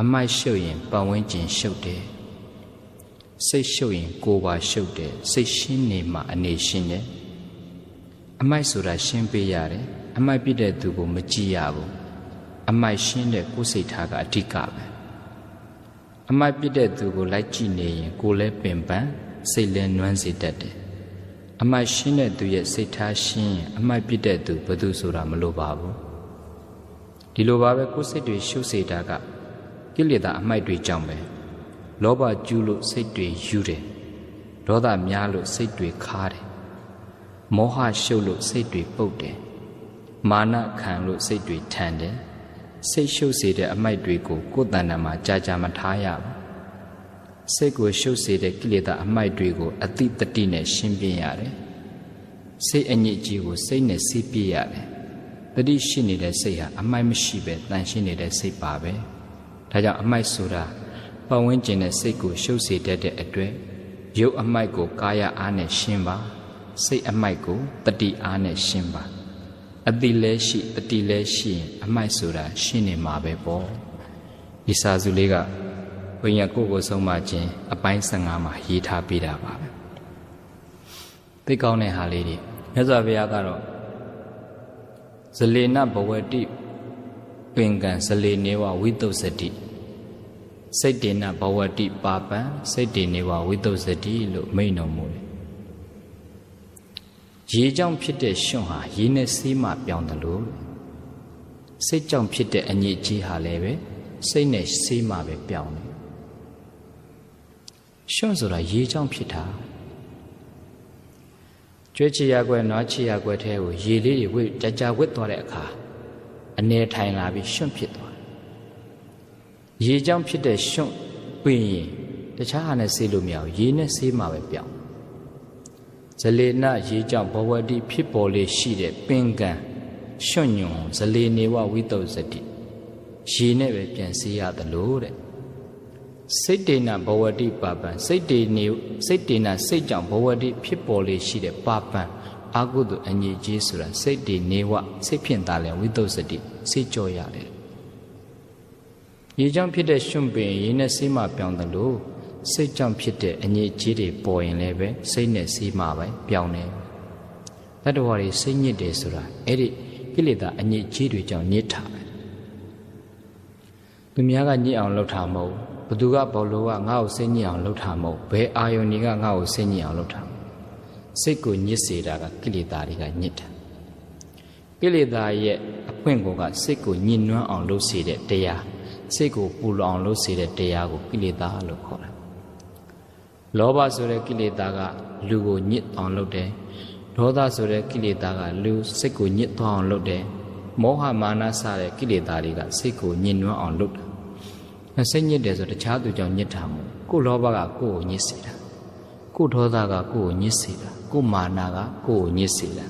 အမိုက်ရှုပ်ရင်ပတ်ဝန်းကျင်ရှုပ်တယ်စိတ်ရှုပ်ရင်ကိုယ်ပါရှုပ်တယ်စိတ်ရှင်းနေမှအနေရှင်းတယ်အမိုက်ဆိုတာရှင်းပေးရတယ်အမိုက်ပြတဲ့သူကိုမကြည့်ရဘူးအမိုက်ရှင်းတဲ့ကိုယ်စိတ်ထားကအဓိကပဲအမိုက်ပြတဲ့သူကိုလိုက်ကြည့်နေရင်ကိုယ်လည်းပင်ပန်းစိတ်လည်းနွမ်းစေတတ်တယ်အမိုက်ရှင်းတဲ့သူရဲ့စိတ်ထားရှင်းရင်အမိုက်ပြတဲ့သူဘယ်သူဆိုတာမလိုပါဘူးဒီလိုပါပဲကိုယ်စိတ်တွေရှုစေတာက ကိလေသာအမိုက်တွေကြောင့်ပဲလောဘကျူးလို့စိတ်တွေယူတယ်ဒေါသများလို့စိတ်တွေခါတယ်မောဟရှုပ်လို့စိတ်တွေပုတ်တယ်မာနခံလို့စိတ်တွေထန်တယ်စိတ်ရှုပ်စေတဲ့အမိုက်တွေကိုကိုယ်တဏ္ဍာမှာကြာကြာမထားရဘူးစိတ်ကိုရှုပ်စေတဲ့ကိလေသာအမိုက်တွေကိုအတိတတိနဲ့ရှင်းပြရတယ်စိတ်အညစ်အကြေးကိုစိတ်နဲ့စီးပြရတယ်တတိရှိနေတဲ့စိတ်ဟာအမိုက်မရှိပဲတန်ရှင်းနေတဲ့စိတ်ပါပဲ ဒါကြောင့်အမိုက်ဆိုတာပတ်ဝန်းကျင်တဲ့စိတ်ကိုရှုပ်စေတတ်တဲ့အတွက်ရုပ်အမိုက်ကိုကာယအားနဲ့ရှင်းပါစိတ်အမိုက်ကိုတတိအားနဲ့ရှင်းပါအတိလဲရှိတတိလဲရှိရင်အမိုက်ဆိုတာရှင်းနေမှာပဲပေါ့ဒီစာစုလေးကဘုရားကိုယ်ကိုဆုံးမခြင်းအပိုင်း15မှာရေးထားပေးတာပါပဲသိကောင်းတဲ့ဟာလေးတွေမြတ်စွာဘုရားကတော့ဇလေနဘဝတိ ပင်ကံဇလေနေဝဝိတုစတိစိတ်တေနဘဝတိပါပံစိတ်တေနေဝဝိတုစတိလို့မိန့်တော်မူတယ်ရေကြောင့်ဖြစ်တဲ့ရှင်ဟာရေနဲ့ဆေးမှပြောင်းတယ်လို့စိတ်ကြောင့်ဖြစ်တဲ့အညစ်အကြေးဟာလည်းပဲစိတ်နဲ့ဆေးမှပဲပြောင်းတယ်ရှင်ဆိုတာရေကြောင့်ဖြစ်တာကျွဲချီရကွယ်နွားချီရကွယ်ထဲကိုရေလေးတွေဝိကြကြဝစ်သွားတဲ့အခါ အနေထိုင်လာပြီးရှင်ဖြစ်သွားရေကြောင့်ဖြစ်တဲ့ရှင်ပြင်ရင်တခြားဟာနဲ့ဆေးလို့မရဘူးရေနဲ့ဆေးမှပဲပြောင်းဇလေနရေကြောင့်ဘဝတိဖြစ်ပေါ်လေရှိတဲ့ပင်ကံရွှွညွန်ဇလေနေဝဝိတုစတိရေနဲ့ပဲပြန်စေးရသလိုတဲ့စိတ်တေနဘဝတိပါပံစိတ်တေနေစိတ်တေနစိတ်ကြောင့်ဘဝတိဖြစ်ပေါ်လေရှိတဲ့ပါပံ အာဟုတုအငြိကြီးဆိုတာစိတ်တေနေဝစိတ်ဖြင့်သာလဲဝိတုစတိစိတ်ကြောရတယ်ရေကြောင့်ဖြစ်တဲ့ရွှွပင်ရေနဲ့စေးမှပြောင်းတယ်လို့စိတ်ကြောင့်ဖြစ်တဲ့အငြိကြီးတွေပေါ်ရင်လည်းပဲစိတ်နဲ့စီးမှပဲပြောင်းတယ်တတ္တဝါတွေစိတ်ညစ်တယ်ဆိုတာအဲ့ဒီကိလေသာအငြိကြီးတွေကြောင့်ညစ်တာပဲသူများကညစ်အောင်လုပ်တာမဟုတ်ဘသူကဘောလို့ကငါ့ကိုစိတ်ညစ်အောင်လုပ်တာမဟုတ်ဘယ်အာယုန်ကြီးကငါ့ကိုစိတ်ညစ်အောင်လုပ်တာ စိတ်ကိုညစ်စေတာကကိလေသာတွေကညစ်တာကိလေသာရဲ့အပွင့်ကိုကစိတ်ကိုညှဉ်းနှွမ်းအောင်လုပ်စေတဲ့တရားစိတ်ကိုပူလောင်လုပ်စေတဲ့တရားကိုကိလေသာလို့ခေါ်တယ်လောဘဆိုတဲ့ကိလေသာကလူကိုညစ်အောင်လုပ်တယ်ဒေါသဆိုတဲ့ကိလေသာကလူစိတ်ကိုညစ်သွားအောင်လုပ်တယ်မောဟမာနစတဲ့ကိလေသာတွေကစိတ်ကိုညှဉ်းနှွမ်းအောင်လုပ်တယ်စိတ်ညစ်တယ်ဆိုတခြားသူကြောင့်ညစ်တာမဟုတ်ကိုလောဘကကိုယ်ကိုညစ်စေတာကိုဒေါသကကိုယ်ကိုညစ်စေတာ ကိုမာနကကိုယ်ကိုညစ်စေတာ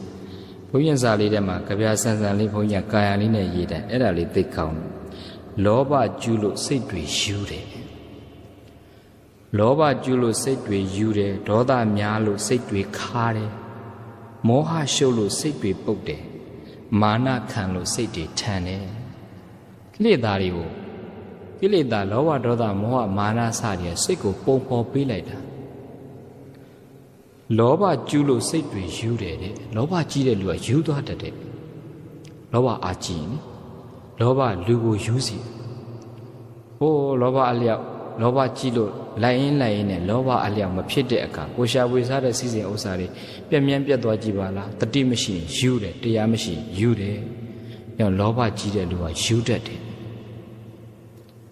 ဘုန်းကြီးစာလေးထဲမှာကြပြဆန်းဆန်းလေးဘုန်းကြီးကာယလေးနဲ့ရေးတယ်အဲ့ဒါလေးသိကောင်းတယ်လောဘကျူးလို့စိတ်တွေယူတယ်လောဘကျူးလို့စိတ်တွေယူတယ်ဒေါသများလို့စိတ်တွေခါတယ်မောဟရှုပ်လို့စိတ်တွေပုတ်တယ်မာနခံလို့စိတ်တွေထန်တယ်ကိလေသာတွေကိုကိလေသာလောဘဒေါသမောဟမာနစတဲ့စိတ်ကိုပုံဖော်ပေးလိုက်တာ လောဘကျူးလို့စိတ်တွေယူတယ်တဲ့လောဘကြီးတဲ့လူကယူသွားတတ်တယ်လောဘအာကြီးနေလောဘလူကိုယူစီဟိုးလောဘအလျောက်လောဘကြီးလို့လိုက်ရင်လိုက်ရင်နဲ့လောဘအလျောက်မဖြစ်တဲ့အခါကိုရှာဝေစားတဲ့စီစဉ်ဥစ္စာတွေပြက်မြန်းပြက်သွားကြည့်ပါလားတတိမရှိရင်ယူတယ်တရားမရှိရင်ယူတယ်ညလောဘကြီးတဲ့လူကယူတတ်တယ်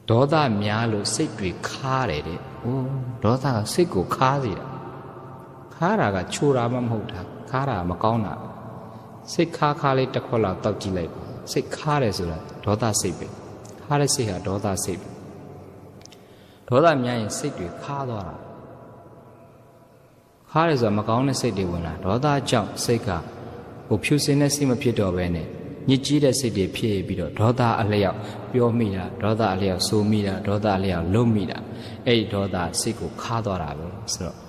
ဒေါသများလို့စိတ်တွေခါတယ်တဲ့ဟိုးဒေါသကစိတ်ကိုခါစေတာ ခါတာကချိုတာမှမဟုတ်တာခါတာမကောင်းတာစိတ်ခါခါလေးတစ်ခွက်လောက်တောက်ကြည့်လိုက်စိတ်ခါတယ်ဆိုတာဒေါသစိတ်ပဲခါတဲ့စိတ်ဟာဒေါသစိတ်ပဲဒေါသများရင်စိတ်တွေခါသွားတာခါတယ်ဆိုတာမကောင်းတဲ့စိတ်တွေဝင်လာဒေါသကြောင့်စိတ်ကဟိုဖြူစင်တဲ့စိတ်မဖြစ်တော့ဘဲနဲ့ညစ်ကြေးတဲ့စိတ်တွေဖြစ်ပြီးတော့ဒေါသအလျောက်ပြောမိတာဒေါသအလျောက်ဆိုမိတာဒေါသအလျောက်လုံးမိတာအဲ့ဒီဒေါသစိတ်ကိုခါသွားတာပဲဆိုတော့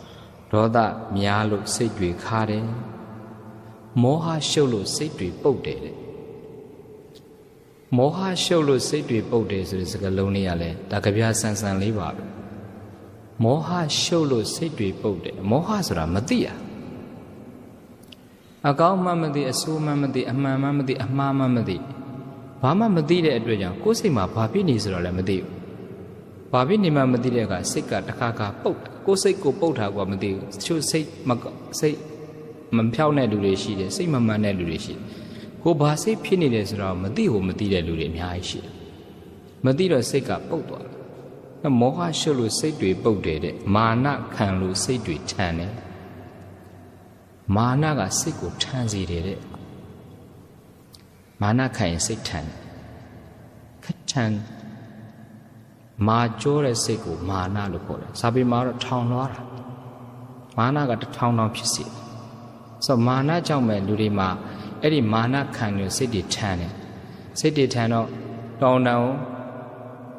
ဒေါသများလို့စိတ်တွေခါတယ်မောဟရှုပ်လို့စိတ်တွေပုတ်တယ်တဲ့မောဟရှုပ်လို့စိတ်တွေပုတ်တယ်ဆိုတဲ့စကားလုံးလေးကလည်းဒါကြပြဆန်ဆန်လေးပါပဲမောဟရှုပ်လို့စိတ်တွေပုတ်တယ်မောဟဆိုတာမသိရအကောင်းမှမသိအဆိုးမှမသိအမှန်မှမသိအမှားမှမသိဘာမှမသိတဲ့အတွက်ကြောင့်ကိုယ်စိတ်မှာဘာဖြစ်နေဆိုတော့လည်းမသိဘူး ဘာဖြစ်နေမှမသိတဲ့အခါစိတ်ကတစ်ခါခါပုတ်တာကိုယ်စိတ်ကိုပုတ်တာကမသိဘူးတချို့စိတ်မစိတ်မဖြောင်းတဲ့လူတွေရှိတယ်စိတ်မမှန်တဲ့လူတွေရှိတယ်ကိုဘာစိတ်ဖြစ်နေတယ်ဆိုတော့မသိဘူးမသိတဲ့လူတွေအများကြီးရှိတယ်မသိတော့စိတ်ကပုတ်သွားတယ်မောဟရှုပ်လို့စိတ်တွေပုတ်တယ်တဲ့မာနခံလို့စိတ်တွေထန်တယ်မာနကစိတ်ကိုထန်စေတယ်တဲ့မာနခံရင်စိတ်ထန်တယ်ခထန် မာကြောတဲ့စိတ်ကိုမာနလို့ခေါ်တယ်စာပေမှာတော့ထောင်လွှားတာမာနကတထောင်ထောင်ဖြစ်စေဆိုမာနကြောင့်မဲ့လူတွေမှာအဲ့ဒီမာနခံရစိတ်တွေထန်တယ်စိတ်တွေထန်တော့တောင်းတန်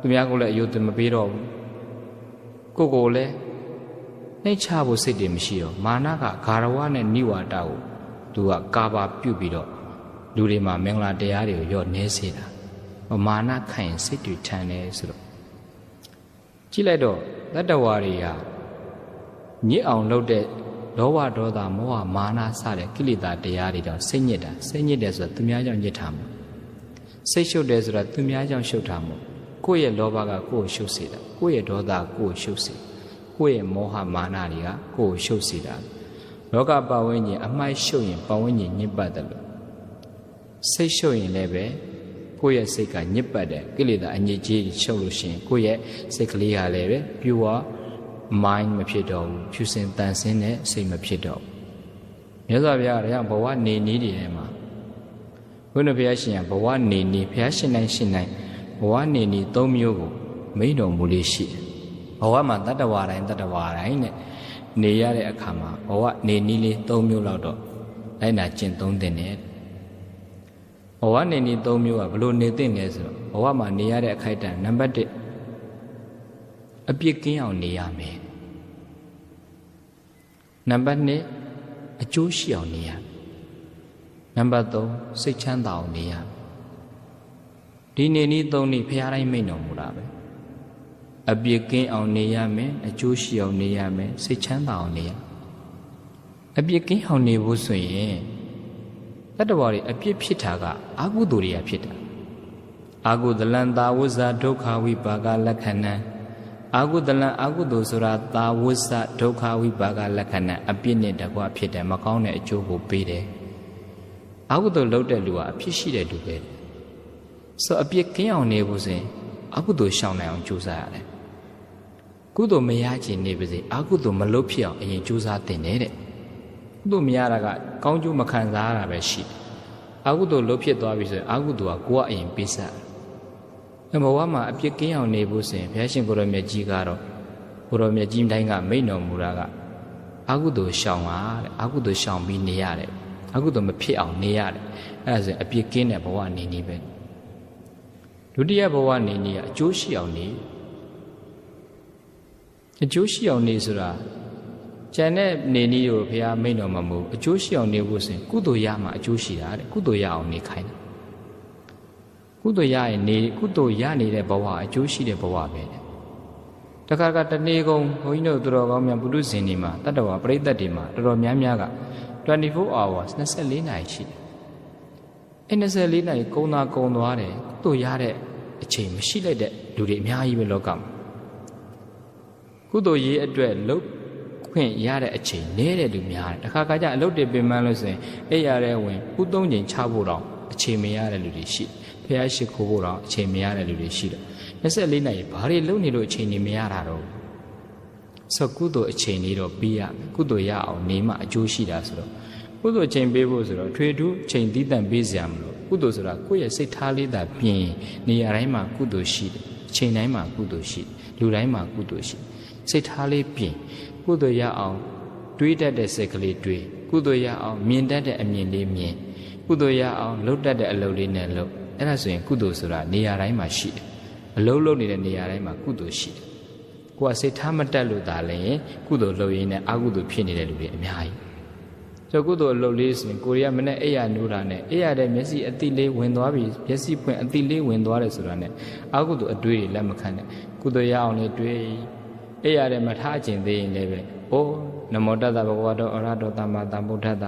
သူများကိုလည်းအယုဒ္ဓမပေးတော့ဘူးကိုကိုလည်းနှိတ်ချဖို့စိတ်တွေမရှိတော့မာနကဂါရဝနဲ့နိဝါဒကိုသူကကာပါပြုတ်ပြီးတော့လူတွေမှာမင်္ဂလာတရားတွေကိုရော့နေစေတာမာနခံရင်စိတ်တွေထန်တယ်ဆိုတော့ ကြည့်လိုက်တော့တတ္တဝါတွေကညစ်အောင်လုပ်တဲ့လောဘဒေါသမောဟမာနစတဲ့ကိလေသာတရားတွေတော့စိတ်ညစ်တာစိတ်ညစ်တယ်ဆိုတာသူများကြောင့်ညစ်တာမဟုတ်စိတ်ရှုပ်တယ်ဆိုတာသူများကြောင့်ရှုပ်တာမဟုတ်ကိုယ့်ရဲ့လောဘကကိုယ့်ကိုရှုပ်စေတာကိုယ့်ရဲ့ဒေါသကိုယ့်ကိုရှုပ်စေကိုယ့်ရဲ့မောဟမာနတွေကကိုယ့်ကိုရှုပ်စေတာလောကပဝိညာဉ်အမိုက်ရှုပ်ရင်ပဝိညာဉ်ညစ်ပတ်တယ်လို့စိတ်ရှုပ်ရင်လည်းပဲ ကိုယ့်ရဲ့စိတ်ကညစ်ပတ်တယ်ကိလေသာအညစ်အကြေးရှုပ်လို့ရှိရင်ကိုယ့်ရဲ့စိတ်ကလေးဟာလည်းပဲပြူဝ mind မဖြစ်တော့ဘူးဖြူစင်တန်ဆင်းတဲ့စိတ်မဖြစ်တော့ဘူးမြတ်စွာဘုရားကဘဝနေနည်းတွေထဲမှာဘုရားဘုရားရှင်ကဘဝနေနည်းဘုရားရှင်တိုင်းရှင်တိုင်းဘဝနေနည်း၃မျိုးကိုမိန့်တော်မူလေးရှိတယ်ဘဝမှာတတ္တဝါတိုင်းတတ္တဝါတိုင်းနဲ့နေရတဲ့အခါမှာဘဝနေနည်းလေး၃မျိုးလောက်တော့လိုက်နာကျင့်သုံးတဲ့နဲ့ ဘဝနေနည်း၃မျိုးကဘလို့နေသင့်လဲဆိုတော့ဘဝမှာနေရတဲ့အခိုက်အတန့်နံပါတ်1အပြစ်ကင်းအောင်နေရမယ်နံပါတ်2အကျိုးရှိအောင်နေရနံပါတ်3စိတ်ချမ်းသာအောင်နေရဒီနေနည်း၃နည်းဖရားတိုင်းမိန့်တော်မူတာပဲအပြစ်ကင်းအောင်နေရမယ်အကျိုးရှိအောင်နေရမယ်စိတ်ချမ်းသာအောင်နေရအပြစ်ကင်းအောင်နေဖို့ဆိုရင် တတ္တဝါတွေအပြစ်ဖြစ်တာကအကုသိုလ်တွေကဖြစ်တာအာဟုဒလံသာဝဇ္ဇဒုက္ခဝိပါကလက္ခဏံအာဟုတလံအာဟုတုဆိုတာသာဝိသဒုက္ခဝိပါကလက္ခဏာအပြစ်နဲ့တကွဖြစ်တယ်မကောင်းတဲ့အကျိုးကိုပေးတယ်အာဟုတုလုပ်တဲ့လူကအဖြစ်ရှိတဲ့လူပဲဆိုအပြစ်ကင်းအောင်နေဖို့စဉ်အာဟုတုရှောင်နိုင်အောင်ကြိုးစားရတယ်ကုသိုလ်မရချင်နေပါစေအာဟုတုမလုပ်ဖြစ်အောင်အရင်ကြိုးစားတင်တယ်တဲ့ ကုသိုလ်မရတာကကောင်းကျိုးမခံစားရတာပဲရှိအာဟုတုလုပ်ဖြစ်သွားပြီဆိုရင်အာဟုတုကကိုယ်ကအရင်ပေးစားဘဝမှာအပြစ်ကင်းအောင်နေဖို့ဆိုရင်ဘုရားရှင်ကိုရောမြတ်ကြီးကတော့ကိုရောမြတ်ကြီးတိုင်းကမိန့်တော်မူတာကအကုသိုလ်ရှောင်ပါတဲ့အကုသိုလ်ရှောင်ပြီးနေရတယ်အကုသိုလ်မဖြစ်အောင်နေရတယ်အဲ့ဒါဆိုရင်အပြစ်ကင်းတဲ့ဘဝနေနေပဲဒုတိယဘဝနေနေကအကျိုးရှိအောင်နေအကျိုးရှိအောင်နေဆိုတာ ကျန်တဲ့နေနည်းကိုဘုရားမိန့်တော်မှာမဟုတ်အကျိုးရှိအောင်နေဖို့ဆိုရင်ကုသိုလ်ရမှာအကျိုးရှိတာတဲ့ကုသိုလ်ရအောင်နေခိုင်းတာကုသိုလ်ရရင်နေကုသိုလ်ရနေတဲ့ဘဝအကျိုးရှိတဲ့ဘဝပဲတခါကတနေ့ကုန်ဘုန်းကြီးတို့သူတော်ကောင်းများပုထုဇဉ်တွေမှာတတ္တဝါပရိသတ်တွေမှာတော်တော်များများက24 hours 24နာရီရှိတယ်အဲ24နာရီကုန်တာကုန်သွားတယ်ကုသိုလ်ရတဲ့အချိန်မရှိလိုက်တဲ့လူတွေအများကြီးပဲလောကမှာကုသိုလ်ရေးအတွက်လုတ် ခွင့်ရတဲ့အချိန်နည်းတဲ့လူများတယ်တခါကကြအလုတ်တွေပင်ပန်းလို့ဆိုရင်အဲ့ရတဲ့ဝင်ဥသုံးချိန်ချဖို့တော့အချိန်မရတဲ့လူတွေရှိတယ်ဖះရှိခိုးဖို့တော့အချိန်မရတဲ့လူတွေရှိတယ်24နာရီဘာတွေလုပ်နေလို့အချိန်နေမရတာတော့ဆိုကုသိုလ်အချိန်လေးတော့ပြီးရမယ်ကုသိုလ်ရအောင်နေမှအကျိုးရှိတာဆိုတော့ကုသိုလ်အချိန်ပေးဖို့ဆိုတော့ထွေထူးအချိန်တည်တံ့ပေးစရာမလိုကုသိုလ်ဆိုတာကိုယ့်ရဲ့စိတ်ထားလေးသာပြင်နေရာတိုင်းမှာကုသိုလ်ရှိတယ်အချိန်တိုင်းမှာကုသိုလ်ရှိလူတိုင်းမှာကုသိုလ်ရှိစိတ်ထားလေးပြင် ကုသိုလ်ရအောင်တွေးတတ်တဲ့စိတ်ကလေးတွေးကုသိုလ်ရအောင်မြင်တတ်တဲ့အမြင်လေးမြင်ကုသိုလ်ရအောင်လှုပ်တတ်တဲ့အလုပ်လေးနဲ့လှုပ်အဲ့ဒါဆိုရင်ကုသိုလ်ဆိုတာနေရာတိုင်းမှာရှိတယ်အလုံးလုံးနေတဲ့နေရာတိုင်းမှာကုသိုလ်ရှိတယ်ကိုကစိတ်ထားမတက်လို့ဒါလည်းကုသိုလ်လုပ်ရင်းနဲ့အကုသိုလ်ဖြစ်နေတဲ့လူတွေအများကြီးကျော်ကုသိုလ်အလုပ်လေးဆိုရင်ကိုရီးယားမနဲ့အိယာနိုးတာနဲ့အိယာတဲ့မျက်စိအတိလေးဝင်သွားပြီမျက်စိဖွင့်အတိလေးဝင်သွားတယ်ဆိုတာနဲ့အာကုသိုလ်အတွေးတွေလက်မခံနဲ့ကုသိုလ်ရအောင်လေးတွေး အိယာတဲ့မထားခြင်းသေးရင်လည်းပဲအိုးနမောတတ္တဘဂဝတောအရဟတောသမ္မာသမ္ဗုဒ္ဓတ္တ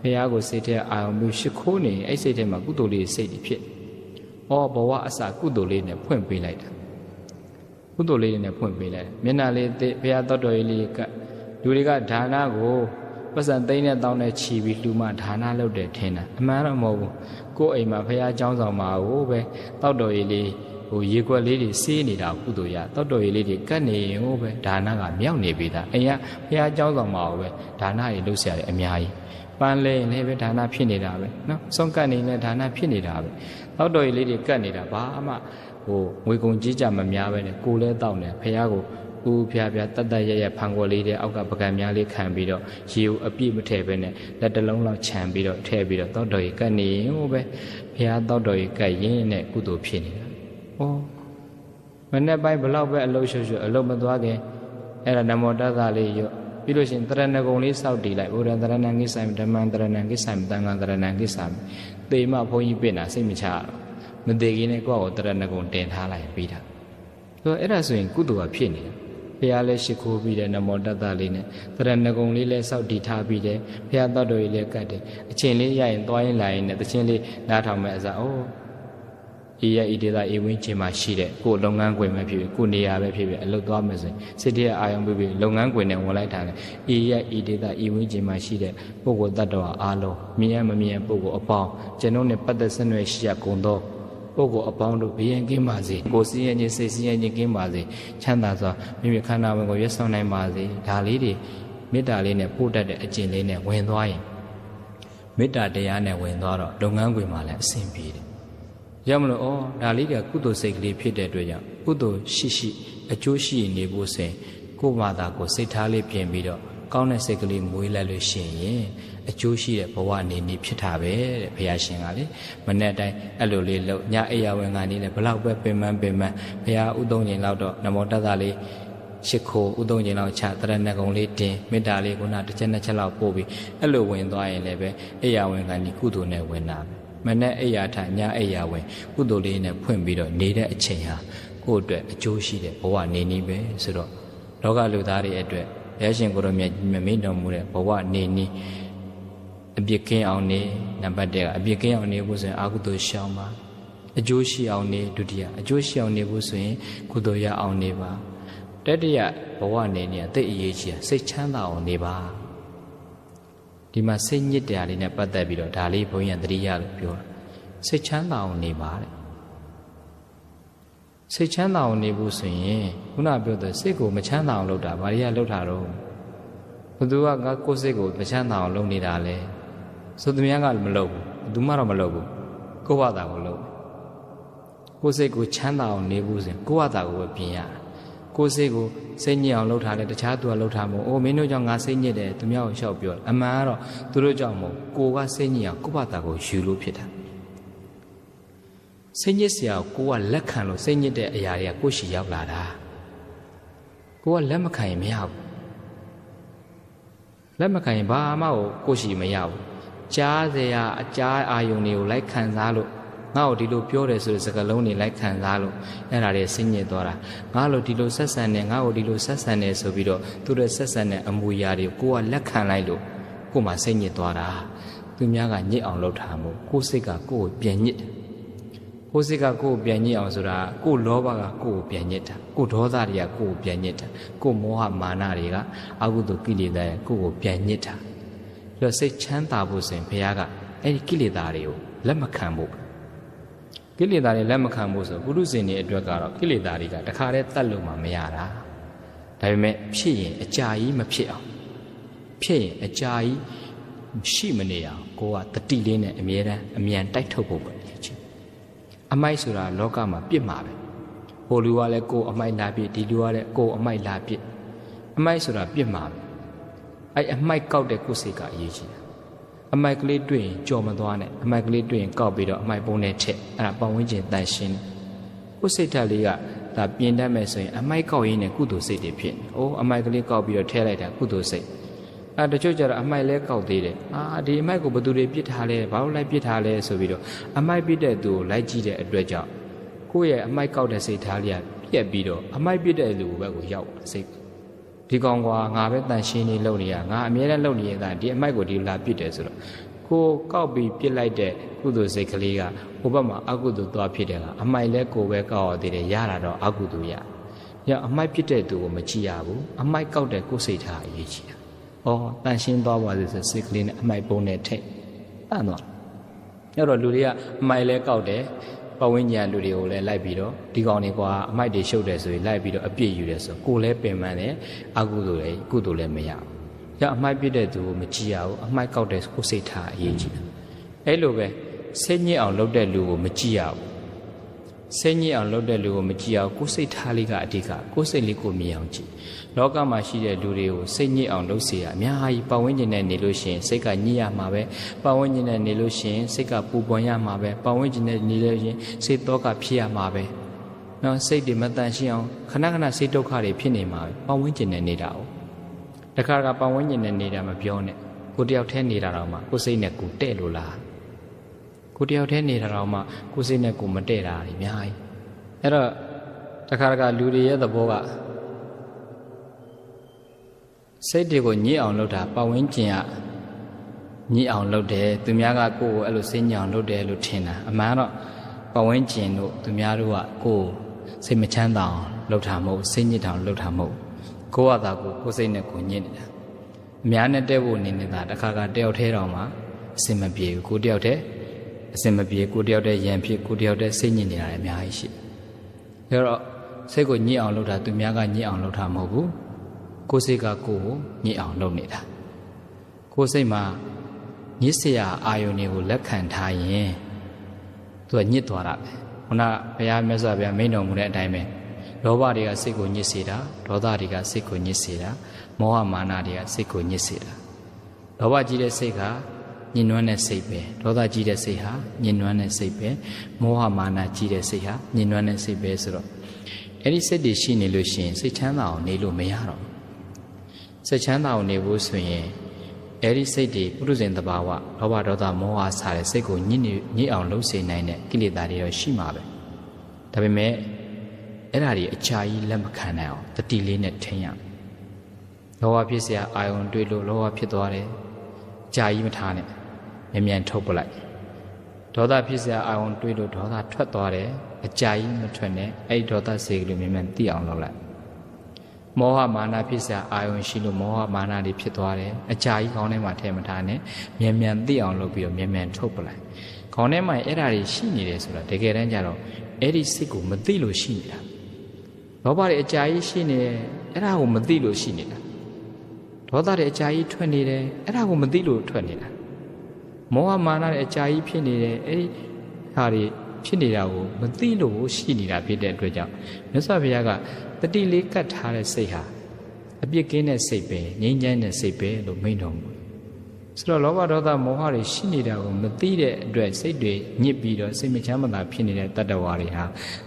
ဖះကိုစိတ်ထဲအာရုံပြုရှ िख ိုးနေအဲ့စိတ်ထဲမှာကုသိုလ်လေးစိတ်တွေဖြစ်။ဩဘဝအစကုသိုလ်လေးနဲ့ဖွင့်ပေးလိုက်တာ။ကုသိုလ်လေးနဲ့ဖွင့်ပေးလိုက်။မျက်နှာလေးသိဖះတော်တော်လေးကလူတွေကဒါနကိုပတ်စံသိန်းနဲ့တောင်းနဲ့ခြီးပြီးလူမဒါနလုပ်တယ်ထင်တာအမှန်တော့မဟုတ်ဘူးကိုယ်အိမ်မှာဖះเจ้าဆောင်မှာဟိုပဲတောက်တော်ကြီးလေး ဟိုရေခွက်လေးတွေစေးနေတာကုသိုလ်ရတောက်တော်ကြီးလေးတွေကတ်နေရင်ဟိုပဲဒါနကမြောက်နေပြီသားအိမ်ကဖះเจ้าဆောင်မှာဟိုပဲဒါနတွေလုပ်เสียတယ်အများကြီးပန်းလဲလည်းပဲဒါနဖြစ်နေတာပဲနော်စွန့်ကတ်နေလည်းဒါနဖြစ်နေတာပဲတောက်တော်ကြီးလေးတွေကတ်နေတာဘာမှဟိုငွေကုန်ကြီးကြမများပဲနဲ့ကိုလဲတောက်နေဖះကိုဦးဖျားဖျားတတ်တတ်ရရဖန်ခွက်လေးတဲ့အောက်ကပကံများလေးခံပြီးတော့ရေကိုအပြည့်မထည့်ပဲနဲ့လက်တစ်လုံးလောက်ခြံပြီးတော့ထည့်ပြီးတော့တောက်တော်ကြီးကတ်နေရင်ဟိုပဲဖျားတောက်တော်ကြီးကတ်ရင်နဲ့ကုသိုလ်ဖြစ်နေတာ။ ဩမနေ့ပိုင်းဘလောက်ပဲအလုရှုပ်ရှုပ်အလုမသွားခင်အဲ့ဒါနမောတသလေးရောပြီးလို့ရှိရင်တရဏဂုံလေးစောက်တည်လိုက်ဘုရားတရဏံကိစ္စံဓမ္မံတရဏံကိစ္စံတန်ခါတရဏံကိစ္စံသေမဘုန်းကြီးပြင်တာစိတ်မချမသေးခင်နဲ့ကိုယ့်ကိုတရဏဂုံတင်ထားလိုက်ပြီးတာဆိုတော့အဲ့ဒါဆိုရင်ကုသိုလ်ကဖြစ်နေတာဘုရားလည်းရှိခိုးပြီးတယ်နမောတတ္တလေးနဲ့တရဏဂုံလေးလည်းစောက်တည်ထားပြီးတယ်ဘုရားတတ်တော်ကြီးလည်းကတ်တယ်အချိန်လေးရရင်သွားရင်လာရင်လည်းတခြင်းလေးနားထောင်မဲ့အစားအိုး ဤရဤဒေသဤဝင်းချင်းမှာရှိတဲ့ကိုယ်လုပ်ငန်းခွင်ပဲဖြစ်ဖြစ်ကိုယ်နေရာပဲဖြစ်ဖြစ်အလုပ်သွားမယ်ဆိုရင်စိတ်တည်းအာယုံပြပြီးလုပ်ငန်းခွင်နဲ့ဝင်လိုက်တာလေဤရဤဒေသဤဝင်းချင်းမှာရှိတဲ့ပုဂ္ဂိုလ်တ attva အားလုံးမြင်ရမမြင်ပုဂ္ဂိုလ်အပေါင်းကျွန်ုပ်နဲ့ပတ်သက်ဆက်နွယ်ရှိရကုန်သောပုဂ္ဂိုလ်အပေါင်းတို့ဘယံကင်းပါစေကိုယ်စည်းရခြင်းစိတ်စည်းရခြင်းကင်းပါစေချမ်းသာစွာမိမိခန္ဓာဝင်ကိုရွတ်ဆောင်နိုင်ပါစေဒါလေးတွေမေတ္တာလေးနဲ့ပို့တတ်တဲ့အကျင့်လေးနဲ့ဝင်သွားရင်မေတ္တာတရားနဲ့ဝင်သွားတော့လုပ်ငန်းခွင်မှာလည်းအဆင်ပြေတယ် ရမလို့ဩဒါလေးကကုသိုလ်စိတ်ကလေးဖြစ်တဲ့အတွက်ကြောင့်ကုသိုလ်ရှိရှိအကျိုးရှိနေဖို့ဆိုရင်ကိုယ်ဘာသာကိုစိတ်ထားလေးပြင်ပြီးတော့ကောင်းတဲ့စိတ်ကလေးမွေးလိုက်လို့ရှိရင်အကျိုးရှိတဲ့ဘဝနေနေဖြစ်တာပဲတဲ့ဘုရားရှင်ကလေမနေ့တိုင်းအဲ့လိုလေးလို့ညအိယာဝင်ကနေလည်းဘလောက်ပဲပင်ပန်းပင်ပန်းဘုရားဥသုံးချိန်လောက်တော့နမောတတ္တလေးရှ िख ိုဥသုံးချိန်လောက်ချတရဏဂုံလေးတင်မေတ္တာလေးခုနတစ်ချက်နှစ်ချက်လောက်ပို့ပြီးအဲ့လိုဝင်သွားရင်လည်းပဲအိယာဝင်ကနေကုသိုလ်နဲ့ဝင်တာပဲ မနေ့အိယာထညအိယာဝင်ကုသိုလ်လေးနဲ့ဖွင့်ပြီးတော့နေတဲ့အချိန်ဟာကိုယ့်အတွက်အကျိုးရှိတဲ့ဘဝနေနေပဲဆိုတော့လောကလူသားတွေအတွက်ဘုရားရှင်ကိုရောမြတ်မမေ့တော်မူတဲ့ဘဝနေနေအပြစ်ကင်းအောင်နေနံပါတ်1ကအပြစ်ကင်းအောင်နေဖို့ဆိုရင်အာဟုသို့ရှောင်ပါအကျိုးရှိအောင်နေဒုတိယအကျိုးရှိအောင်နေဖို့ဆိုရင်ကုသိုလ်ရအောင်နေပါတတိယဘဝနေနေအသိအရေးကြီးစိတ်ချမ်းသာအောင်နေပါ ဒီမှာစိတ်ညစ်တရားလေးနဲ့ပတ်သက်ပြီးတော့ဒါလေးဘုန်းကြီးကသတိရလို့ပြောတာစိတ်ချမ်းသာအောင်နေပါတဲ့စိတ်ချမ်းသာအောင်နေဖို့ဆိုရင်ခုနပြောတဲ့စိတ်ကိုမချမ်းသာအောင်လုပ်တာဘာတွေကလုပ်တာတော့ဘသူကငါကိုယ်စိတ်ကိုမချမ်းသာအောင်လုပ်နေတာလဲဆိုသူများကမလုပ်ဘူးဘသူမှတော့မလုပ်ဘူးကိုယ့်ဘာသာကိုလုပ်ကိုယ်စိတ်ကိုချမ်းသာအောင်နေဖို့ဆိုရင်ကိုယ့်ဘာသာကိုပဲပြင်ရ ကိုယ်စိတ်ကိုစိတ်ညစ်အောင်လုပ်ထားတယ်တခြားသူကလုပ်ထားမို့အိုးမင်းတို့ကြောင့်ငါစိတ်ညစ်တယ်သူများကိုလျှောက်ပြောအမှန်ကတော့သူတို့ကြောင့်မို့ကိုကစိတ်ညစ်အောင်ကိုယ့်ဘာသာကိုယူလို့ဖြစ်တာစိတ်ညစ်စရာကိုကလက်ခံလို့စိတ်ညစ်တဲ့အရာတွေကကိုယ့်ရှိရောက်လာတာကိုကလက်မခံရင်မရဘူးလက်မခံရင်ဘာမှကိုယ့်ရှိမရဘူးကြားစရာအကြားအာယုန်တွေကိုလိုက်ခံစားလို့ ငါ့ကိုဒီလိုပြောတယ်ဆိုတဲ့စကားလုံးတွေလိုက်ခံစားလို့အဲ့ဒါတွေဆင်းရဲသွားတာငါ့လိုဒီလိုဆက်ဆံနေငါ့ကိုဒီလိုဆက်ဆံနေဆိုပြီးတော့သူတို့ဆက်ဆံတဲ့အမူအရာတွေကိုကိုကလက်ခံလိုက်လို့ကိုမှစိတ်ညစ်သွားတာသူများကညစ်အောင်လုပ်တာမို့ကိုစိတ်ကကိုကိုပြန်ညစ်တယ်ကိုစိတ်ကကိုကိုပြန်ညစ်အောင်ဆိုတာကိုလောဘကကိုကိုပြန်ညစ်တာကိုဒေါသတွေကကိုကိုပြန်ညစ်တာကိုမောဟမာနတွေကအကုသိုလ်ကိလေသာရဲ့ကိုကိုပြန်ညစ်တာပြီးတော့စိတ်ချမ်းသာဖို့ဆိုရင်ဘုရားကအဲ့ဒီကိလေသာတွေကိုလက်မခံဖို့ ကိလေသာတွေလက်မခံဖို့ဆိုပုရုဇဉ်တွေအတွက်ကတော့ကိလေသာတွေကတခါတည်းတတ်လို့မှမရတာဒါပေမဲ့ဖြစ်ရင်အကြာကြီးမဖြစ်အောင်ဖြစ်ရင်အကြာကြီးရှိမနေအောင်ကိုကတတိလေးနဲ့အမြဲတမ်းအမြန်တိုက်ထုတ်ဖို့ပဲချင်းအမိုက်ဆိုတာလောကမှာပြစ်မှာပဲဟိုလူကလည်းကိုယ်အမိုက်လာပြစ်ဒီလူကလည်းကိုယ်အမိုက်လာပြစ်အမိုက်ဆိုတာပြစ်မှာပဲအဲ့အမိုက်ကောက်တဲ့ကိုယ်စိတ်ကအရေးကြီးတယ် အမိုက်ကလေးတွေ့ရင်ကြော်မသွားနဲ့အမိုက်ကလေးတွေ့ရင်ကောက်ပြီးတော့အမိုက်ပုံးနဲ့ထည့်အဲ့ဒါပတ်ဝန်းကျင်တန်ရှင်းတယ်ကိုယ်စိတ်ဓာတ်လေးကဒါပြင်တတ်မယ်ဆိုရင်အမိုက်ကောက်ရင်းနဲ့ကုသိုလ်စိတ်တွေဖြစ်နေ။အိုးအမိုက်ကလေးကောက်ပြီးတော့ထည့်လိုက်တာကုသိုလ်စိတ်အဲတချို့ကျတော့အမိုက်လဲကောက်သေးတယ်အာဒီအမိုက်ကိုဘယ်သူတွေပြစ်ထားလဲဘာလို့လိုက်ပြစ်ထားလဲဆိုပြီးတော့အမိုက်ပြစ်တဲ့သူကိုလိုက်ကြည့်တဲ့အတွက်ကြောင့်ကိုယ့်ရဲ့အမိုက်ကောက်တဲ့စိတ်ထားလေးကပြက်ပြီးတော့အမိုက်ပြစ်တဲ့လူဘက်ကိုရောက်စိတ် ဒီကောင်ကွာငါပဲတန်ရှင်းနေလုပ်နေရငါအမြဲတမ်းလုပ်နေရတာဒီအမိုက်ကိုဒီလာပြစ်တယ်ဆိုတော့ကိုကောက်ပြီးပြစ်လိုက်တဲ့ကုသိုလ်စိတ်ကလေးကဟိုဘက်မှာအကုသိုလ်သွားဖြစ်တယ်ကအမိုက်လဲကိုပဲကောက်ရသေးတယ်ရတာတော့အကုသိုလ်ရရအမိုက်ပြစ်တဲ့သူကိုမကြည့်ရဘူးအမိုက်ကောက်တဲ့ကိုယ်စိတ်ထားအရေးကြီးတာ။အော်တန်ရှင်းသွားပါစေဆိုစိတ်ကလေးနဲ့အမိုက်ပုံးနဲ့ထိတ်။အဲ့တော့အဲ့တော့လူတွေကအမိုက်လဲကောက်တယ် ပဝင်းညာလူတွေကိုလည်းလိုက်ပြီးတော့ဒီကောင်တွေကွာအမိုက်တွေရှုပ်တယ်ဆိုရင်လိုက်ပြီးတော့အပြစ်ယူတယ်ဆိုကိုလည်းပင်ပန်းတယ်အကုသိုလ်လည်းကုသိုလ်လည်းမရဘူး။ရအမိုက်ပြစ်တဲ့သူကိုမကြည့်ရဘူးအမိုက်ကောက်တဲ့ကိုယ်စိတ်ထားအရေးကြီးတယ်။အဲ့လိုပဲစိတ်ညစ်အောင်လုပ်တဲ့လူကိုမကြည့်ရဘူးစိတ်ညစ်အောင်လုပ်တဲ့လူကိုမကြည့်အောင်ကိုယ်စိတ်ထားလေးကအဓိကကိုယ်စိတ်လေးကိုမြင်အောင်ကြည့် လောကမှာရှိတဲ့လူတွေကိုစိတ်ညစ်အောင်လုပ်เสียအများကြီးပတ်ဝန်းကျင်နဲ့နေလို့ရှိရင်စိတ်ကညစ်ရမှာပဲပတ်ဝန်းကျင်နဲ့နေလို့ရှိရင်စိတ်ကပူပွန်ရမှာပဲပတ်ဝန်းကျင်နဲ့နေလို့ရှိရင်စိတ်တော့ကဖြစ်ရမှာပဲနော်စိတ်တွေမတန်ရှင်းအောင်ခဏခဏစိတ်ဒုက္ခတွေဖြစ်နေမှာပဲပတ်ဝန်းကျင်နဲ့နေတာ哦တခါတခါပတ်ဝန်းကျင်နဲ့နေတာမပြောနဲ့ကိုတယောက်တည်းနေတာတော့မှကိုစိတ်နဲ့ကိုတဲ့လို့လားကိုတယောက်တည်းနေတာတော့မှကိုစိတ်နဲ့ကိုမတည့်တာအများကြီးအဲ့တော့တခါတခါလူတွေရဲ့သဘောက စိတ်တွေကိုညစ်အောင်လုပ်တာပတ်ဝန်းကျင်ကညစ်အောင်လုပ်တယ်သူများကကိုယ့်ကိုအဲ့လိုစိတ်ညစ်အောင်လုပ်တယ်လို့ထင်တာအမှန်တော့ပတ်ဝန်းကျင်တို့သူများတို့ကကိုယ်စိတ်မချမ်းသာအောင်လုပ်တာမဟုတ်စိတ်ညစ်တာအောင်လုပ်တာမဟုတ်ကိုယ့်ဟာသာကိုကိုယ်စိတ်နဲ့ကိုညစ်နေတာအများနဲ့တဲ့ဖို့နေနေတာတခါကတယောက်ထဲတော့မှအစင်မပြေဘူးကိုတယောက်တည်းအစင်မပြေကိုတယောက်တည်းရံဖြစ်ကိုတယောက်တည်းစိတ်ညစ်နေတာလည်းအများကြီးရှိတယ်ဒါတော့စိတ်ကိုညစ်အောင်လုပ်တာသူများကညစ်အောင်လုပ်တာမဟုတ်ဘူး ကိုယ်စိတ်ကကိုယ်ကိုညစ်အောင်လုပ်နေတာကိုယ်စိတ်မှာညစ်စရာအာယုန်တွေကိုလက်ခံထားရင်သူကညစ်သွားတာပဲခုနဘုရားမြတ်စွာဘုရားမိန့်တော်မူတဲ့အတိုင်းပဲလောဘတွေကစိတ်ကိုညစ်စေတာဒေါသတွေကစိတ်ကိုညစ်စေတာမောဟမာနတွေကစိတ်ကိုညစ်စေတာလောဘကြီးတဲ့စိတ်ကညှဉ်းနှွမ်းတဲ့စိတ်ပဲဒေါသကြီးတဲ့စိတ်ဟာညှဉ်းနှွမ်းတဲ့စိတ်ပဲမောဟမာနကြီးတဲ့စိတ်ဟာညှဉ်းနှွမ်းတဲ့စိတ်ပဲဆိုတော့အဲ့ဒီစိတ်တွေရှိနေလို့ရှိရင်စိတ်ချမ်းသာအောင်နေလို့မရတော့ စိတ်ချမ်းသာအောင်နေဖို့ဆိုရင်အဲ့ဒီစိတ်တွေပုရုဇဉ်တဘာဝလောဘဒေါသမောဟစတဲ့စိတ်ကိုညစ်နေညစ်အောင်လုပ်စေနိုင်တဲ့ကိလေသာတွေတော့ရှိမှာပဲဒါပေမဲ့အဲ့ဒါတွေအချာကြီးလက်မခံနိုင်အောင်တတိလေးနဲ့ထိန်းရလောဘဖြစ်เสียအာယုံတွေးလို့လောဘဖြစ်သွားတယ်ကြာကြီးမထားနဲ့မြန်မြန်ထုတ်ပလိုက်ဒေါသဖြစ်เสียအာယုံတွေးလို့ဒေါသထွက်သွားတယ်အကြာကြီးမထွက်နဲ့အဲ့ဒီဒေါသစိတ်ကလေးမြန်မြန်သိအောင်လုပ်လိုက် မောဟမာနဖြစ်စရာအာယုံရှိလို့မောဟမာနတွေဖြစ်သွားတယ်အကြာကြီးခေါင်းထဲမှာထည့်မထားနဲ့မြန်မြန်သိအောင်လုပ်ပြီးတော့မြန်မြန်ထုတ်ပလိုက်ခေါင်းထဲမှာအဲ့ဓာတွေရှိနေတယ်ဆိုတာတကယ်တမ်းကျတော့အဲ့ဒီစိတ်ကိုမသိလို့ရှိနေတာလောဘတွေအကြာကြီးရှိနေအဲ့ဒါကိုမသိလို့ရှိနေတာဒေါသတွေအကြာကြီးထွက်နေတယ်အဲ့ဒါကိုမသိလို့ထွက်နေတာမောဟမာနတွေအကြာကြီးဖြစ်နေတယ်အဲ့ဒီဟာတွေ ဖြစ်နေတာကိုမသိလို့ရှိနေတာဖြစ်တဲ့အတွက်ကြောင့်မြတ်စွာဘုရားကတတိလေးကတ်ထားတဲ့စိတ်ဟာအပြစ်ကင်းတဲ့စိတ်ပဲငြိမ်းချမ်းတဲ့စိတ်ပဲလို့မိန့်တော်မူတယ်ဆိုတော့လောဘဒေါသမောဟတွေရှိနေတာကိုမသိတဲ့အတွက်စိတ်တွေညစ်ပြီးတော့စိတ်မချမ်းသာဖြစ်နေတဲ့တတ္တဝါတွေဟာ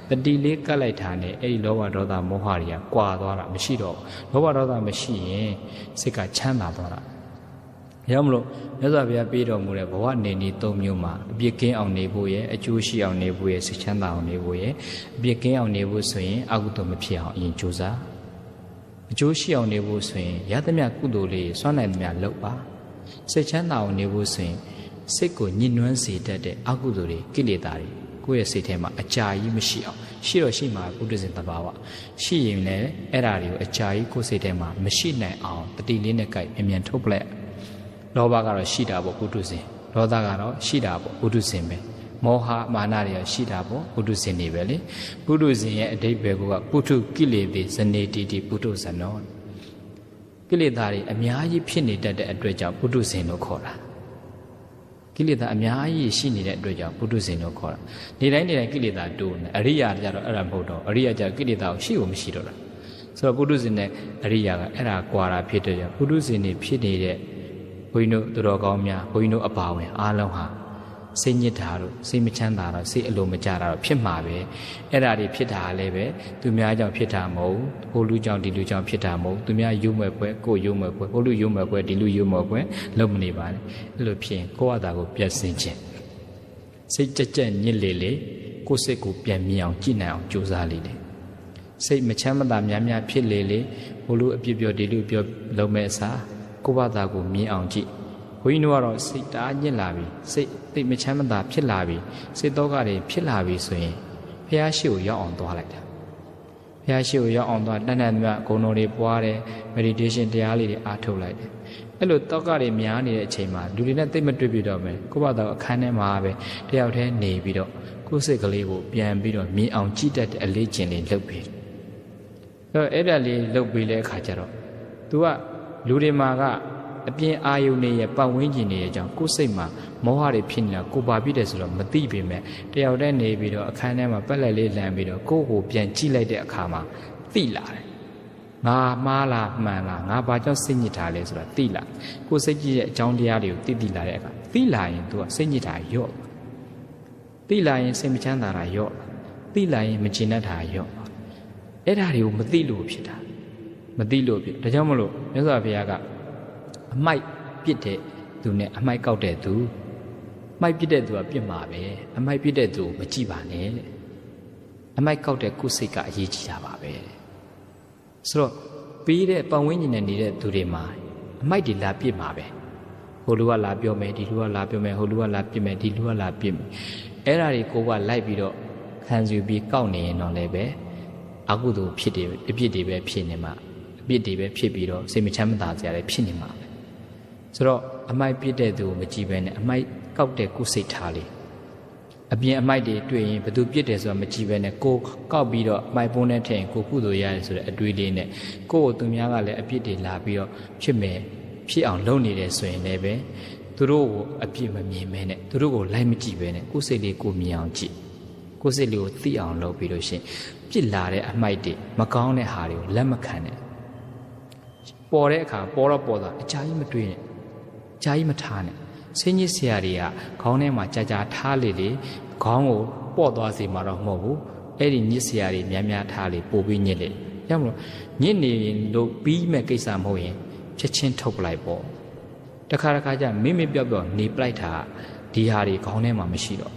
တတိလေးကတ်လိုက်တာနဲ့အဲ့ဒီလောဘဒေါသမောဟတွေကကွာသွားတာမရှိတော့လောဘဒေါသမရှိရင်စိတ်ကချမ်းသာသွားတာ ရမလို့မြတ်စွာဘုရားပေးတော်မူတဲ့ဘဝနေနေ၃မျိုးမှာအပြစ်ကင်းအောင်နေဖို့ရဲ့အကျိုးရှိအောင်နေဖို့ရဲ့စိတ်ချမ်းသာအောင်နေဖို့ရဲ့အပြစ်ကင်းအောင်နေဖို့ဆိုရင်အကုသိုလ်မဖြစ်အောင်အရင်ကြိုးစားအကျိုးရှိအောင်နေဖို့ဆိုရင်ရသမျှကုသိုလ်လေးစွမ်းနိုင်သမျှလုပ်ပါစိတ်ချမ်းသာအောင်နေဖို့ဆိုရင်စိတ်ကိုညှဉ်းနှွမ်းစေတတ်တဲ့အကုသိုလ်တွေကိလေသာတွေကိုယ့်ရဲ့စိတ်ထဲမှာအကြာကြီးမရှိအောင်ရှိတော့ရှိမှာပုဒ်ဇင်တဘာဝရှိရင်လည်းအဲ့ဓာတွေကိုအကြာကြီးကိုယ်စိတ်ထဲမှာမရှိနိုင်အောင်တတိလေးနဲ့ကြိုက်အမြန်ထုတ်ပလိုက် လောဘကတော့ရှိတာပေါ့ပုထုဇဉ်ဒေါသကတော့ရှိတာပေါ့ပုထုဇဉ်ပဲမောဟမာနတွေရှိတာပေါ့ပုထုဇဉ်တွေပဲလေပုထုဇဉ်ရဲ့အဓိပ္ပာယ်ကပုထုကိလေသေဇနေတိတိပုထုဇနောကိလေသာတွေအများကြီးဖြစ်နေတတ်တဲ့အတွက်ကြောင့်ပုထုဇဉ်လို့ခေါ်တာကိလေသာအများကြီးရှိနေတဲ့အတွက်ကြောင့်ပုထုဇဉ်လို့ခေါ်တာနေတိုင်းနေတိုင်းကိလေသာတိုးနေအရိယာကြတော့အဲ့ဒါမဟုတ်တော့အရိယာကြကိလေသာကိုရှိကိုမရှိတော့တာဆိုတော့ပုထုဇဉ်နဲ့အရိယာကအဲ့ဒါကွာတာဖြစ်တဲ့ကြောင့်ပုထုဇဉ်တွေဖြစ်နေတဲ့ ဘုန်းကြီးတို့သူတော်ကောင်းများဘုန်းကြီးတို့အပါဝင်အားလုံးဟာစိတ်ညစ်တာတို့စိတ်မချမ်းသာတော့စိတ်အလိုမကြတာတော့ဖြစ်မှာပဲအဲ့ဒါတွေဖြစ်တာလည်းပဲသူများကြောင့်ဖြစ်တာမဟုတ်ဟိုလူကြောင့်ဒီလူကြောင့်ဖြစ်တာမဟုတ်သူများယုံမဲ့ပွဲကိုယုံမဲ့ပွဲဟိုလူယုံမဲ့ပွဲဒီလူယုံမဲ့ပွဲလုံးမနေပါနဲ့အဲ့လိုဖြစ်ရင်ကိုယ့်အသာကိုပြတ်စင်ခြင်းစိတ်ကြက်ကြက်ညစ်လေလေကိုယ်စိတ်ကိုပြန်မြင်အောင်ကြည်နိုင်အောင်ကြိုးစားလေလေစိတ်မချမ်းမသာများများဖြစ်လေလေဟိုလူအပြစ်ပြောဒီလူပြောလုံးမဲ့အစား ကိုယ့်ဘာသာကိုမြင်အောင်ကြည့်ဘုန်းကြီးတို့ကတော့စိတ်တအားညစ်လာပြီစိတ်သိမချမ်းမသာဖြစ်လာပြီစိတ်တော့ကတွေဖြစ်လာပြီဆိုရင်ဖះရှိကိုရောက်အောင်သွားလိုက်တာဖះရှိကိုရောက်အောင်သွားတန်တန်မြတ်ဂုဏ်တော်တွေပွားတယ် meditation တရားလေးတွေအားထုတ်လိုက်တယ်အဲ့လိုတောက်ကတွေများနေတဲ့အချိန်မှာလူတွေနဲ့သိမတွေ့ပြတော့မယ်ကိုယ့်ဘာသာအခန်းထဲမှာပဲတယောက်တည်းနေပြီးတော့ကိုယ်စိတ်ကလေးကိုပြန်ပြီးတော့မြင်အောင်ကြည့်တတ်တဲ့အလေးကျင့်လေးလုပ်ပြီးအဲ့အဲ့ဒါလေးလုပ်ပြီးတဲ့အခါကျတော့ तू က လူတွေမှာကအပြင်အာယုန်တွေရဲ့ပတ်ဝန်းကျင်တွေရဲ့အကြောင်းကိုယ်စိတ်မှာမောဟတွေဖြစ်နေတာကိုပါပြည့်တယ်ဆိုတော့မသိပေမဲ့တယောက်တည်းနေပြီးတော့အခန်းထဲမှာပက်လက်လေးလန်ပြီးတော့ကိုယ့်ကိုပြန်ကြည့်လိုက်တဲ့အခါမှာသိလာတယ်ငါမှားလားမှန်လားငါဘာကြောင့်စိတ်ညစ်တာလဲဆိုတာသိလာကိုယ်စိတ်ကြည့်ရဲ့အကြောင်းတရားတွေကိုသိသိလာတဲ့အခါသိလာရင် तू ကစိတ်ညစ်တာရော့သိလာရင်စိတ်မချမ်းသာတာရော့သိလာရင်မကျေနပ်တာရော့အဲ့ဒါတွေကိုမသိလို့ဖြစ်တာ မသိလို့ဖြစ်ဒါကြောင့်မလို့မြတ်စွာဘုရားကအမိုက်ပြစ်တဲ့သူနဲ့အမိုက်ကောက်တဲ့သူမိုက်ပြစ်တဲ့သူကပြစ်မှာပဲအမိုက်ပြစ်တဲ့သူကိုမကြည့်ပါနဲ့အမိုက်ကောက်တဲ့ကိုယ်စိတ်ကအရေးကြီးတာပါပဲဆိုတော့ပြီးတဲ့ပတ်ဝန်းကျင်နဲ့နေတဲ့သူတွေမှာအမိုက်တွေလာပြစ်မှာပဲဟိုလူကလာပြောမယ်ဒီလူကလာပြောမယ်ဟိုလူကလာပြစ်မယ်ဒီလူကလာပြစ်မယ်အဲ့ဒါတွေကိုကလိုက်ပြီးတော့ခံယူပြီးကောက်နေရင်တော့လည်းပဲအကုသိုလ်ဖြစ်တယ်အပြစ်တွေပဲဖြစ်နေမှာ အပြစ်တွေပဲဖြစ်ပြီးတော့စိတ်မချမ်းမသာစရာတွေဖြစ်နေမှာပဲဆိုတော့အမိုက်ပြစ်တဲ့သူကိုမကြည့်ဘဲနဲ့အမိုက်ကောက်တဲ့ကုစိတ်ထားလေးအပြင်အမိုက်တွေတွေ့ရင်ဘသူပြစ်တယ်ဆိုတာမကြည့်ဘဲနဲ့ကိုကောက်ပြီးတော့အမိုက်ပုံးနဲ့ထည့်ရင်ကိုကုသိုလ်ရတယ်ဆိုတဲ့အတွေးလေးနဲ့ကိုယ့်ကိုသူများကလည်းအပြစ်တွေလာပြီးတော့ဖြစ်မယ်ဖြစ်အောင်လုပ်နေတယ်ဆိုရင်လည်းပဲသူတို့ကိုအပြစ်မမြင်မဲနဲ့သူတို့ကိုလိုက်မကြည့်ပဲနဲ့ကိုယ်စိတ်လေးကိုမြင်အောင်ကြည့်ကိုယ်စိတ်လေးကိုသိအောင်လုပ်ပြီးလို့ရှင်ပြစ်လာတဲ့အမိုက်တွေမကောင်းတဲ့ဟာတွေကိုလက်မခံနဲ့ ပေါ်တဲ့အခါပေါ်တော့ပေါ်တာအကြာကြီးမတွေးနဲ့အကြာကြီးမထားနဲ့ဆင်းကြီးဆရာတွေကခေါင်းထဲမှာကြာကြာထားလေလေခေါင်းကိုပေါ့သွားစေမှာတော့မဟုတ်ဘူးအဲ့ဒီညစ်ဆရာတွေများများထားလေပို့ပြီးညစ်လေရမလို့ညစ်နေလို့ပြီးမဲ့ကိစ္စမဟုတ်ရင်ချက်ချင်းထုတ်ပလိုက်ပေါ့တခါတခါကျမိမိပြော့ပြော့နေပလိုက်တာဒီဟာတွေခေါင်းထဲမှာမရှိတော့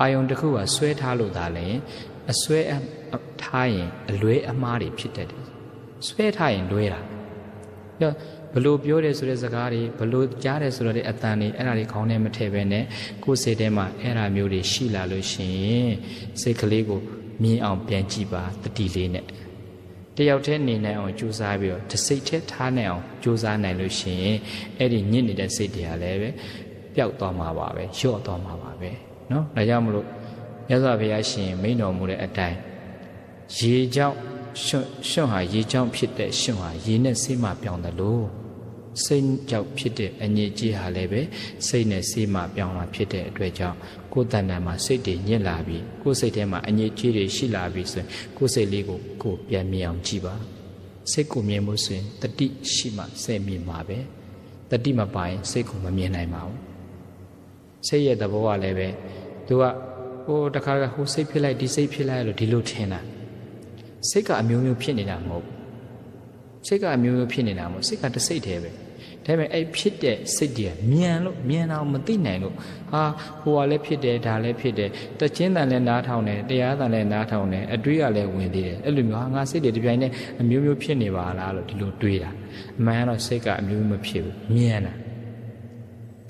အာယုံတစ်ခုကဆွဲထားလို့သာလဲအဆွဲထားရင်အလွဲအမှားတွေဖြစ်တတ်တယ်ဆွဲထားရင်လွဲတာ ဘလို့ပြောတယ်ဆိုတဲ့စကားတွေဘလို့ကြားတယ်ဆိုတော့တဲ့အတန်တွေအဲ့ဒါတွေခေါင်းထဲမထည့်ပဲနဲ့ကိုယ်စိတ်ထဲမှာအဲ့ဒါမျိုးတွေရှိလာလို့ရှိရင်စိတ်ကလေးကိုမြင်အောင်ပြန်ကြည့်ပါတတိလေးနဲ့တယောက်တည်းနေနိုင်အောင်ကြိုးစားပြီးတော့တစ်စိတ်တည်းထားနိုင်အောင်ကြိုးစားနိုင်လို့ရှိရင်အဲ့ဒီညစ်နေတဲ့စိတ်တွေကလည်းပဲပျောက်သွားမှာပါပဲလျော့သွားမှာပါပဲเนาะဒါကြောင့်မလို့မြတ်စွာဘုရားရှင်မိန့်တော်မူတဲ့အတိုင်းရေကြောင့် ရှင်ရှင်ဟာရေကြောင့်ဖြစ်တဲ့ရှင်ဟာရေနဲ့ဆေးမှပြောင်းတယ်လို့စိတ်ကြောင့်ဖြစ်တဲ့အညစ်အကြေးဟာလည်းပဲစိတ်နဲ့ဆေးမှပြောင်းလာဖြစ်တဲ့အတွက်ကြောင့်ကိုယ်တဏ္ဍာမှာစိတ်တွေညစ်လာပြီးကိုယ်စိတ်ထဲမှာအညစ်အကြေးတွေရှိလာပြီးဆိုရင်ကိုယ်စိတ်လေးကိုကိုယ်ပြန်မြင်အောင်ကြည့်ပါစိတ်ကိုမြင်မှုဆိုရင်တတိရှိမှစိတ်မြင်မှာပဲတတိမပိုင်စိတ်ကိုမမြင်နိုင်ပါဘူးစိတ်ရဲ့သဘောကလည်းပဲသူကဟိုတခါကဟိုစိတ်ဖြစ်လိုက်ဒီစိတ်ဖြစ်လိုက်လို့ဒီလိုထင်တာ စိတ်ကအမျိုးမျိုးဖြစ်နေတာမဟုတ်စိတ်ကအမျိုးမျိုးဖြစ်နေတာမဟုတ်စိတ်ကတစ်စိတ်တည်းပဲဒါပေမဲ့အဲ့ဖြစ်တဲ့စိတ်တွေကမြန်လို့မြန်အောင်မသိနိုင်လို့ဟာဟိုကလည်းဖြစ်တယ်ဒါလည်းဖြစ်တယ်တချင်းတန်လည်းနားထောင်တယ်တရားတန်လည်းနားထောင်တယ်အတွေးကလည်းဝင်သေးတယ်အဲ့လိုမျိုးဟာငါစိတ်တွေဒီပြိုင်နဲ့အမျိုးမျိုးဖြစ်နေပါလားလို့ဒီလိုတွေးတာအမှန်ကတော့စိတ်ကအမျိုးမျိုးမဖြစ်ဘူးမြန်တာ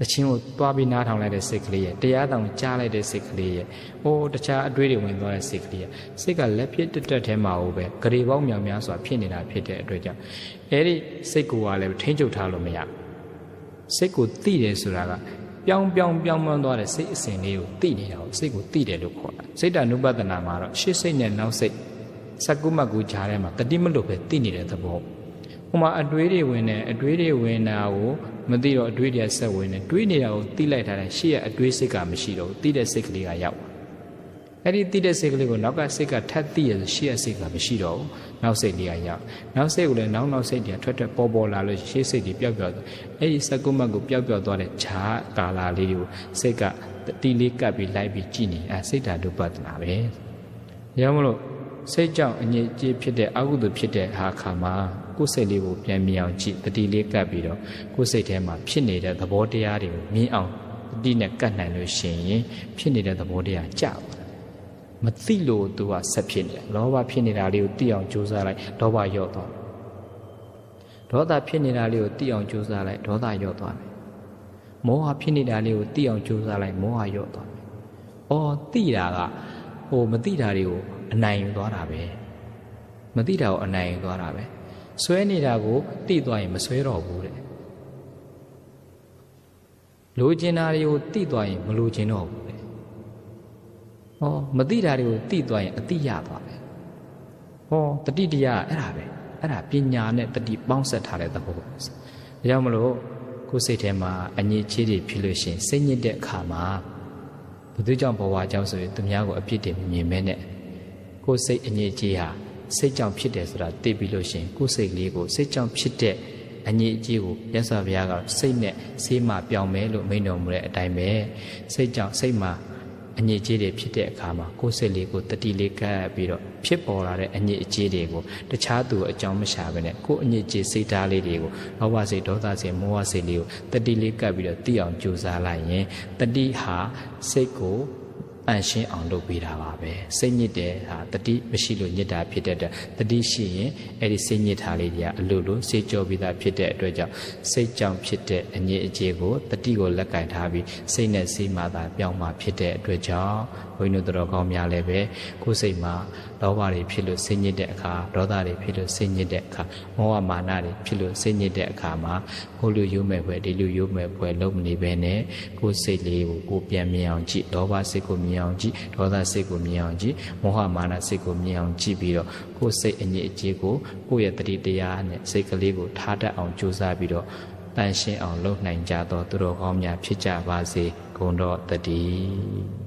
တချင်းကိုတွားပြီးနားထောင်လိုက်တဲ့စိတ်ကလေးရဲ့တရားတောင်ကြားလိုက်တဲ့စိတ်ကလေးရဲ့ဟိုတခြားအတွေးတွေဝင်သွားတဲ့စိတ်ကလေးရဲ့စိတ်ကလက်ပြတက်တက်ထဲမှာဟိုပဲဂရေပေါင်းများများစွာဖြစ်နေတာဖြစ်တဲ့အတွက်ကြောင့်အဲ့ဒီစိတ်ကိုကလည်းထိန်းချုပ်ထားလို့မရစိတ်ကိုသိတယ်ဆိုတာကပြောင်းပြောင်းပြောင်းမွန်းသွားတဲ့စိတ်အစဉ်လေးကိုသိနေတာကိုစိတ်ကိုသိတယ်လို့ခေါ်တာစိတ်တ ानु ပဒနာမှာတော့ရှေ့စိတ်နဲ့နောက်စိတ်စကုမကူကြားထဲမှာတတိမလို့ပဲသိနေတဲ့သဘော ဟိုမှာအတွေးတွေဝင်တယ်အတွေးတွေဝင်တာကိုမသိတော့အတွေးတွေဆက်ဝင်တယ်တွေးနေတာကိုသိလိုက်တာနဲ့ရှေ့ကအတွေးစိတ်ကမရှိတော့ဘူးသိတဲ့စိတ်ကလေးကရောက်အဲ့ဒီသိတဲ့စိတ်ကလေးကိုနောက်ကစိတ်ကထပ်သိရဆိုရှေ့ရဲ့စိတ်ကမရှိတော့ဘူးနောက်စိတ်လေးကရောက်နောက်စိတ်ကိုလည်းနောက်နောက်စိတ်တွေကထွက်ထွက်ပေါ်ပေါ်လာလို့ရှေ့စိတ်တွေပျောက်ပျောက်သွားအဲ့ဒီစကုမတ်ကိုပျောက်ပျောက်သွားတဲ့ဈာကာလာလေးကိုစိတ်ကတတိလေးကပ်ပြီးလိုက်ပြီးကြည်နေအဲစိတ်ဓာတ်ဒုပ္ပဒနာပဲ။ရောမလို့ စိတ်ကြောင့်အငြိအကျေးဖြစ်တဲ့အကုသိုလ်ဖြစ်တဲ့ဟာခါမှာကိုယ်စိတ်လေးကိုပြန်မြင်အောင်ကြည့်တတိလေးကပ်ပြီးတော့ကိုယ်စိတ်ထဲမှာဖြစ်နေတဲ့သဘောတရားတွေကိုမြင်အောင်တတိနဲ့ကပ်နိုင်လို့ရှိရင်ဖြစ်နေတဲ့သဘောတရားကြပါမသိလို့သူကဆက်ဖြစ်နေတယ်လောဘဖြစ်နေတာလေးကိုသိအောင်ကြိုးစားလိုက်ဒေါဘရော့သွားဒေါသဖြစ်နေတာလေးကိုသိအောင်ကြိုးစားလိုက်ဒေါသရော့သွားမယ်မောဟဖြစ်နေတာလေးကိုသိအောင်ကြိုးစားလိုက်မောဟရော့သွားမယ်အော်သိတာကဟိုမသိတာတွေကို အနိုင်ယူသွားတာပဲမသိတာကိုအနိုင်ယူသွားတာပဲဆွဲနေတာကိုသိသွားရင်မဆွဲတော့ဘူးတဲ့လိုချင်တာတွေကိုသိသွားရင်မလိုချင်တော့ဘူးတဲ့ဟောမသိတာတွေကိုသိသွားရင်အသိရသွားတယ်ဟောတတိတရားအဲ့ဒါပဲအဲ့ဒါပညာနဲ့တတိပေါင်းဆက်ထားတဲ့သဘောပဲဒါကြောင့်မလို့ကိုယ်စိတ်ထဲမှာအငြိချေးတွေဖြစ်လို့ရှိရင်စိတ်ညစ်တဲ့အခါမှာဘုသူကြောင့်ဘဝကြောင့်ဆိုရင်သူများကိုအပြစ်တင်မြင်မဲနဲ့ ကိုယ်စိတ်အငြိချေးဟာစိတ်ကြောင့်ဖြစ်တယ်ဆိုတာသိပြီးလို့ရှိရင်ကိုယ်စိတ်လေးကိုစိတ်ကြောင့်ဖြစ်တဲ့အငြိအကျေးကိုမြတ်စွာဘုရားကစိတ်နဲ့ဆေးမှပြောင်းမယ်လို့မိန့်တော်မူတဲ့အတိုင်းပဲစိတ်ကြောင့်စိတ်မှာအညစ်အကြေးတွေဖြစ်တဲ့အခါမှာကိုယ်စိတ်လေးကိုတတိလေးကပ်ပြီးတော့ဖြစ်ပေါ်လာတဲ့အညစ်အကြေးတွေကိုတခြားသူအကြောင်းမရှာဘဲနဲ့ကိုယ်အညစ်အကြေးစိတ်ဓာတ်လေးတွေကိုလောဘစိတ်ဒေါသစိတ်မောဟစိတ်လေးကိုတတိလေးကပ်ပြီးတော့သိအောင်ကြိုးစားလိုက်ရင်တတိဟာစိတ်ကို အန်ရှင်းအောင်လုပ်ပေးတာပါပဲစိတ်ညစ်တဲ့ဟာတတိမရှိလို့ညစ်တာဖြစ်တဲ့အတွက်တတိရှိရင်အဲ့ဒီစိတ်ညစ်တာလေးတွေကအလိုလိုစေကြောပြီးသားဖြစ်တဲ့အတွက်ကြောင့်စိတ်ကြောင့်ဖြစ်တဲ့အညစ်အကြေးကိုတတိကိုလက်ကင်ထားပြီးစိတ်နဲ့စိတ်မှသာပြောင်းမှဖြစ်တဲ့အတွက်ကြောင့် ဘုန်းကြီးတို့တော်ကောင်းများလည်းပဲကိုယ်စိတ်မှာလောဘတွေဖြစ်လို့စိတ်ညစ်တဲ့အခါဒေါသတွေဖြစ်လို့စိတ်ညစ်တဲ့အခါမောဟမာနတွေဖြစ်လို့စိတ်ညစ်တဲ့အခါမှာကိုလူယုံမဲ့ဘွယ်ဒီလူယုံမဲ့ဘွယ်လုံးမနေဘဲနဲ့ကိုယ်စိတ်လေးကိုကိုပြန်မြင်အောင်ကြည့်လောဘစိတ်ကိုမြင်အောင်ကြည့်ဒေါသစိတ်ကိုမြင်အောင်ကြည့်မောဟမာနစိတ်ကိုမြင်အောင်ကြည့်ပြီးတော့ကိုယ်စိတ်အငြိအကျေးကိုကိုယ့်ရဲ့တတိတရားနဲ့စိတ်ကလေးကိုထားတတ်အောင်ကြိုးစားပြီးတော့တန်ရှင်းအောင်လုပ်နိုင်ကြသောသူတော်ကောင်းများဖြစ်ကြပါစေဂုဏ်တော်တည်း